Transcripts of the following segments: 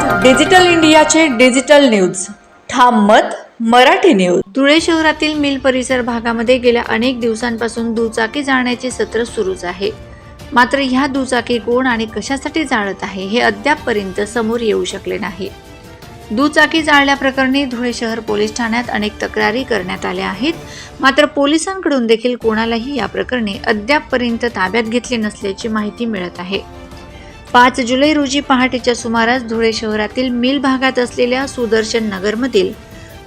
Digital इंडियाचे digital news. ठाम मत मराठी न्यूज. धुळे शहरातील मिल परिसर भागामध्ये गेल्या अनेक दिवसांपासून दुचाकी जाळण्याचे सत्र सुरूच आहे. मात्र ह्या दुचाकी कोण आणि कशासाठी जाळत आहे हे अद्यापपर्यंत समोर येऊ शकले नाही. दुचाकी जाळल्याप्रकरणी धुळे शहर पोलीस ठाण्यात अनेक तक्रारी करण्यात आल्या आहेत. मात्र पोलिसांकडून देखील कोणालाही या प्रकरणी अद्यापपर्यंत ताब्यात घेतले नसल्याची माहिती मिळत आहे. पाच जुलै रोजी पहाटेच्या सुमारास धुळे शहरातील मिल भागात असलेल्या सुदर्शन नगरमधील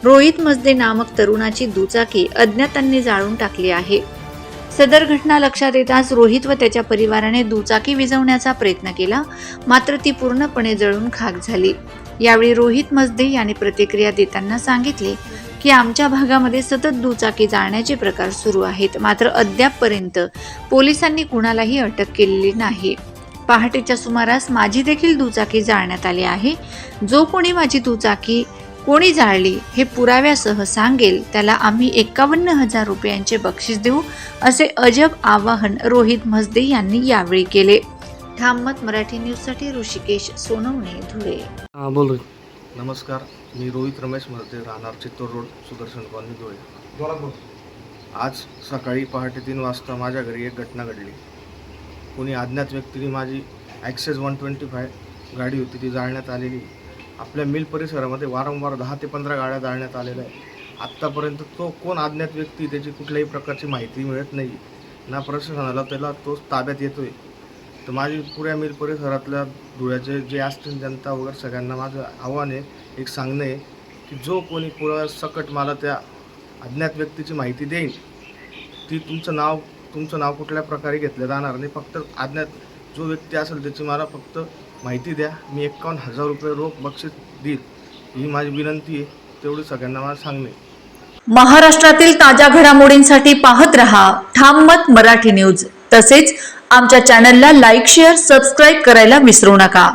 रोहित मजदे नामक तरुणाची दुचाकी अज्ञातांनी जाळून टाकली आहे. सदर घटना लक्षात येताच रोहित व त्याच्या परिवाराने दुचाकी विझवण्याचा प्रयत्न केला मात्र ती पूर्णपणे जळून खाक झाली. यावेळी रोहित मजदे यांनी प्रतिक्रिया देताना सांगितले की आमच्या भागामध्ये सतत दुचाकी जाळण्याचे प्रकार सुरू आहेत मात्र अद्यापपर्यंत पोलिसांनी कुणालाही अटक केलेली नाही. पहाटेच्या सुमारास माझी देखील दुचाकी जाळण्यात आली आहे. जो कोणी माझी दुचाकी कोणी जाळली हे पुराव्यासह सांगेल त्याला आम्ही एकावन्न हजार रुपयांचे बक्षीस देऊ असे अजब आवाहन रोहित म्हसदे यांनी यावेळी केले. ठाममत मराठी न्यूजसाठी ऋषिकेश सोनवणे धुळे. हां बोल नमस्कार मी रोहित रमेश मर्ते राहणार चित्तूर रोड सुदर्शन कॉलनी धुळे. आज सकाळी पहाटे तीन वाजता माझ्या घरी एक घटना घडली. कोणी अज्ञात व्यक्तीने माझी ॲक्सेस वन ट्वेंटी फाय गाडी होती ती जाळण्यात आलेली. आपल्या मिल परिसरामध्ये वारंवार दहा ते पंधरा गाड्या जाळण्यात आलेल्या आहे आत्तापर्यंत तो कोण अज्ञात व्यक्ती त्याची कुठल्याही प्रकारची माहिती मिळत नाही. ना प्रशासनाला त्याला तो ताब्यात येतो आहे तर माझी पुऱ्या मिल परिसरातल्या धुळ्याचे जे असतील जनता वगैरे सगळ्यांना माझं आव्हान आहे एक सांगणं आहे की जो कोणी पुरा सकट मला त्या अज्ञात व्यक्तीची माहिती देईल ती तुमचं नाव तुमचं नाव कुठल्या प्रकारे घेतलं जाणार नाही. फक्त आज्ञात जो व्यक्ती असेल त्याची मला फक्त माहिती द्या. मी एकावन्न हजार रुपये रोख बक्षीस देईल ही माझी विनंती आहे. तेवढी सगळ्यांना मला सांगणे. महाराष्ट्रातील ताज्या घडामोडींसाठी पाहत रहा ठाम मत मराठी न्यूज. तसेच आमच्या चॅनलला लाईक शेअर सबस्क्राईब करायला विसरू नका.